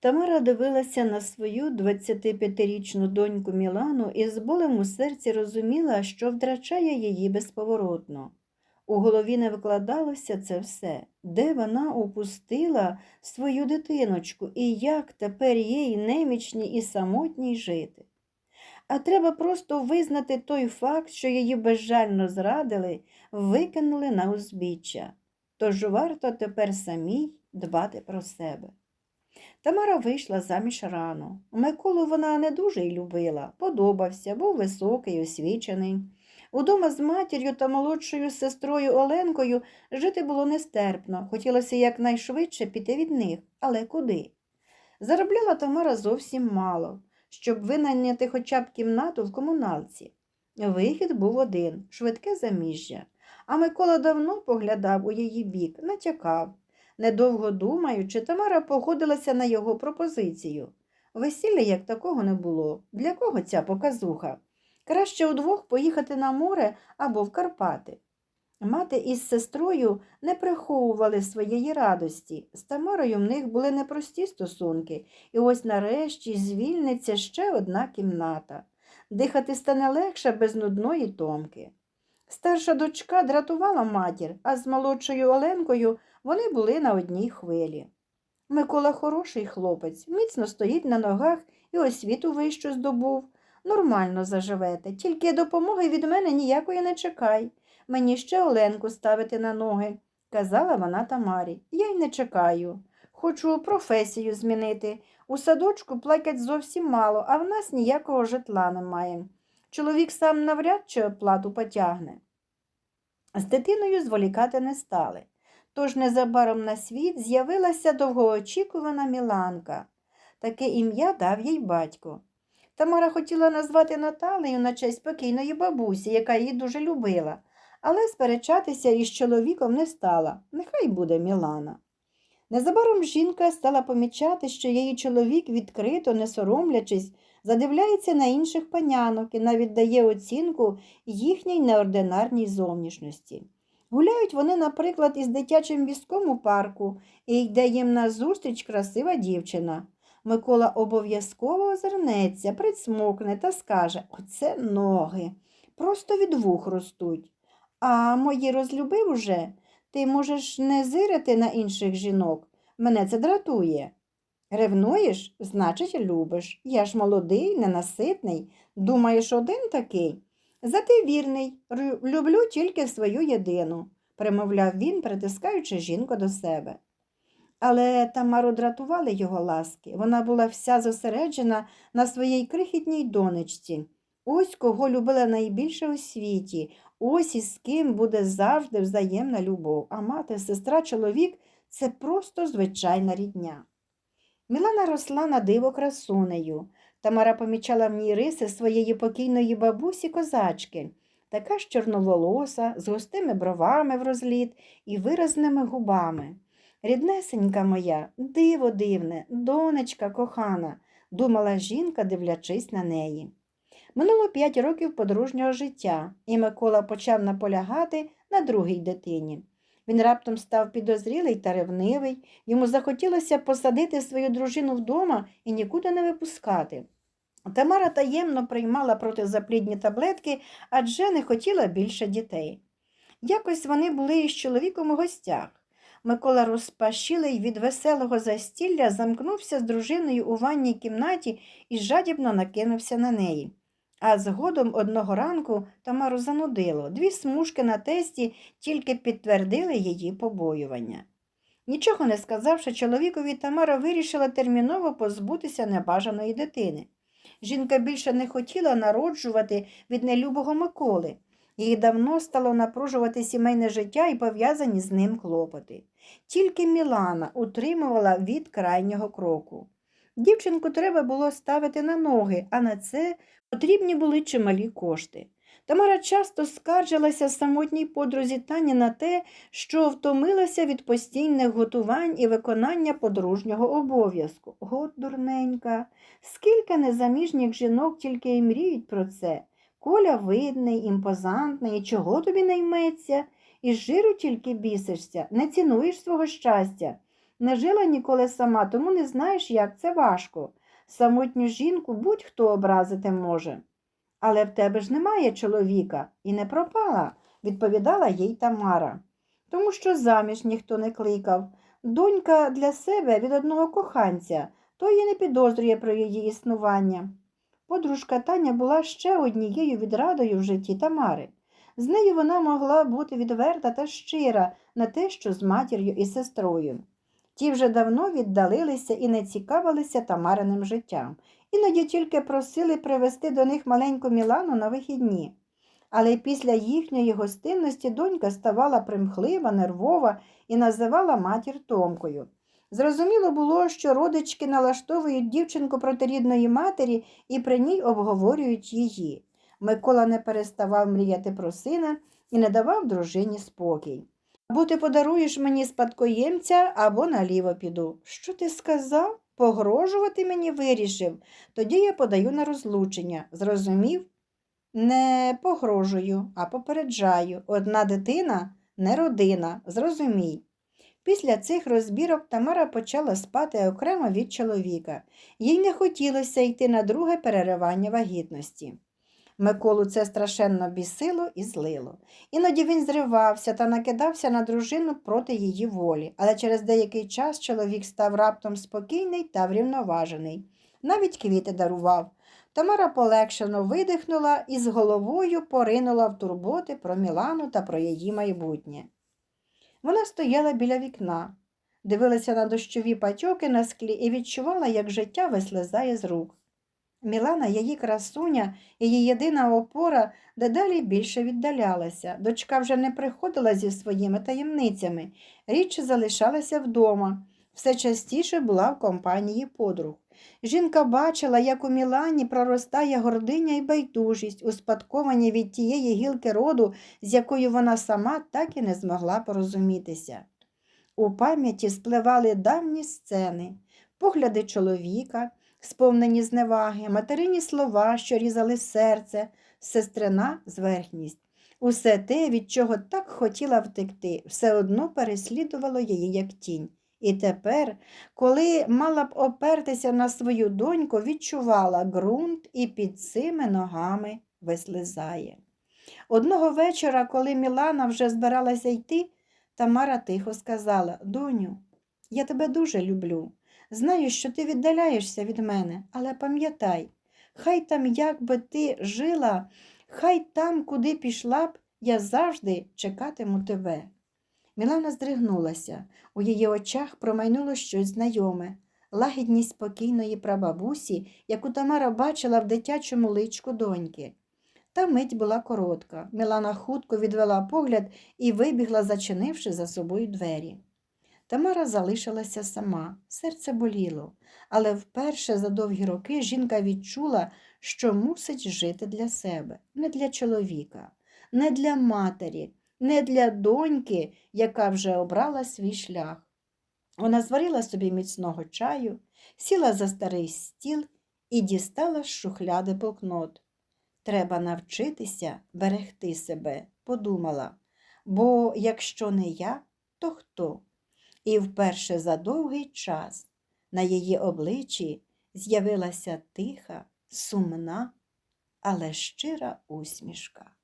Тамара дивилася на свою 25-річну доньку Мілану і з болем у серці розуміла, що втрачає її безповоротно. У голові не викладалося це все, де вона упустила свою дитиночку і як тепер їй немічній і самотній жити. А треба просто визнати той факт, що її безжально зрадили, викинули на узбіччя. Тож варто тепер самій дбати про себе. Тамара вийшла заміж рано. Миколу вона не дуже й любила, подобався, був високий, освічений. Удома з матір'ю та молодшою сестрою Оленкою жити було нестерпно, хотілося якнайшвидше піти від них, але куди? Заробляла Тамара зовсім мало, щоб винайняти хоча б кімнату в комуналці. Вихід був один швидке заміжжя, а Микола давно поглядав у її бік, натякав. Недовго думаючи, Тамара погодилася на його пропозицію. Весілля як такого не було. Для кого ця показуха? Краще удвох поїхати на море або в Карпати. Мати із сестрою не приховували своєї радості. З Тамарою в них були непрості стосунки, і ось нарешті звільниться ще одна кімната. Дихати стане легше без нудної томки. Старша дочка дратувала матір, а з молодшою Оленкою вони були на одній хвилі. Микола хороший хлопець, міцно стоїть на ногах і освіту вищу здобув. Нормально заживете, тільки допомоги від мене ніякої не чекай. Мені ще Оленку ставити на ноги, казала вона Тамарі. Я й не чекаю. Хочу професію змінити. У садочку платять зовсім мало, а в нас ніякого житла немає. Чоловік сам навряд чи оплату потягне. З дитиною зволікати не стали. Тож незабаром на світ з'явилася довгоочікувана Міланка. Таке ім'я дав їй батько. Тамара хотіла назвати Наталею на честь покійної бабусі, яка її дуже любила, але сперечатися із чоловіком не стала. Нехай буде Мілана. Незабаром жінка стала помічати, що її чоловік відкрито, не соромлячись, задивляється на інших панянок і навіть дає оцінку їхній неординарній зовнішності. Гуляють вони, наприклад, із дитячим візком у парку, і йде їм назустріч красива дівчина. Микола обов'язково озирнеться, присмокне та скаже Оце ноги. Просто від вух ростуть. А мої розлюбив уже? Ти можеш не зирити на інших жінок. Мене це дратує. Ревнуєш, значить, любиш. Я ж молодий, ненаситний. Думаєш, один такий? Зате вірний, люблю тільки свою єдину, примовляв він, притискаючи жінку до себе. Але Тамару дратували його ласки. Вона була вся зосереджена на своїй крихітній донечці. Ось кого любила найбільше у світі, ось із ким буде завжди взаємна любов, а мати, сестра, чоловік це просто звичайна рідня. Мілана росла на диво красунею. Тамара помічала в ній риси своєї покійної бабусі козачки, така ж чорноволоса, з густими бровами в розліт і виразними губами. Ріднесенька моя, диво дивне, донечка кохана, думала жінка, дивлячись на неї. Минуло п'ять років подружнього життя, і Микола почав наполягати на другій дитині. Він раптом став підозрілий та ревнивий, йому захотілося посадити свою дружину вдома і нікуди не випускати. Тамара таємно приймала протизаплідні таблетки, адже не хотіла більше дітей. Якось вони були із чоловіком у гостях. Микола розпашілий від веселого застілля замкнувся з дружиною у ванній кімнаті і жадібно накинувся на неї. А згодом одного ранку Тамару занудило. Дві смужки на тесті тільки підтвердили її побоювання. Нічого не сказавши чоловікові, Тамара вирішила терміново позбутися небажаної дитини. Жінка більше не хотіла народжувати від нелюбого Миколи. Їй давно стало напружувати сімейне життя і пов'язані з ним клопоти. Тільки Мілана утримувала від крайнього кроку. Дівчинку треба було ставити на ноги, а на це потрібні були чималі кошти. Тамара часто скаржилася самотній подрузі Тані на те, що втомилася від постійних готувань і виконання подружнього обов'язку. От дурненька, скільки незаміжніх жінок тільки й мріють про це. Коля видний, імпозантний, і чого тобі не йметься? Із жиру тільки бісишся, не цінуєш свого щастя. Не жила ніколи сама, тому не знаєш, як це важко. Самотню жінку будь-хто образити може. Але в тебе ж немає чоловіка і не пропала, відповідала їй Тамара. Тому що заміж ніхто не кликав. Донька для себе від одного коханця, то й не підозрює про її існування. Подружка Таня була ще однією відрадою в житті Тамари. З нею вона могла бути відверта та щира на те, що з матір'ю і сестрою. Ті вже давно віддалилися і не цікавилися Тамариним життям, іноді тільки просили привезти до них маленьку Мілану на вихідні. Але після їхньої гостинності донька ставала примхлива, нервова і називала матір Томкою. Зрозуміло було, що родички налаштовують дівчинку проти рідної матері і при ній обговорюють її. Микола не переставав мріяти про сина і не давав дружині спокій. Або ти подаруєш мені спадкоємця, або наліво піду. Що ти сказав? Погрожувати мені вирішив. Тоді я подаю на розлучення. Зрозумів? Не погрожую, а попереджаю. Одна дитина не родина, зрозумій. Після цих розбірок Тамара почала спати окремо від чоловіка. Їй не хотілося йти на друге переривання вагітності. Миколу це страшенно бісило і злило. Іноді він зривався та накидався на дружину проти її волі, але через деякий час чоловік став раптом спокійний та врівноважений. Навіть квіти дарував. Тамара полегшено видихнула і з головою поринула в турботи про Мілану та про її майбутнє. Вона стояла біля вікна, дивилася на дощові патьоки на склі і відчувала, як життя вислизає з рук. Мілана, її красуня, і її єдина опора дедалі більше віддалялася. Дочка вже не приходила зі своїми таємницями, рідше залишалася вдома, все частіше була в компанії подруг. Жінка бачила, як у Мілані проростає гординя і байдужість, успадковані від тієї гілки роду, з якою вона сама так і не змогла порозумітися. У пам'яті спливали давні сцени, погляди чоловіка, сповнені зневаги, материні слова, що різали серце, сестрина зверхність. Усе те, від чого так хотіла втекти, все одно переслідувало її, як тінь. І тепер, коли мала б опертися на свою доньку, відчувала ґрунт і під цими ногами вислизає. Одного вечора, коли Мілана вже збиралася йти, Тамара тихо сказала Доню, я тебе дуже люблю. Знаю, що ти віддаляєшся від мене, але пам'ятай, хай там, як би ти жила, хай там, куди пішла б, я завжди чекатиму тебе. Мілана здригнулася. У її очах промайнуло щось знайоме, лагідність спокійної прабабусі, яку Тамара бачила в дитячому личку доньки. Та мить була коротка. Мілана хутко відвела погляд і вибігла, зачинивши за собою двері. Тамара залишилася сама, серце боліло, але вперше за довгі роки жінка відчула, що мусить жити для себе, не для чоловіка, не для матері, не для доньки, яка вже обрала свій шлях. Вона зварила собі міцного чаю, сіла за старий стіл і дістала з шухляди блокнот. Треба навчитися берегти себе, подумала, бо якщо не я, то хто? І вперше за довгий час на її обличчі з'явилася тиха, сумна, але щира усмішка.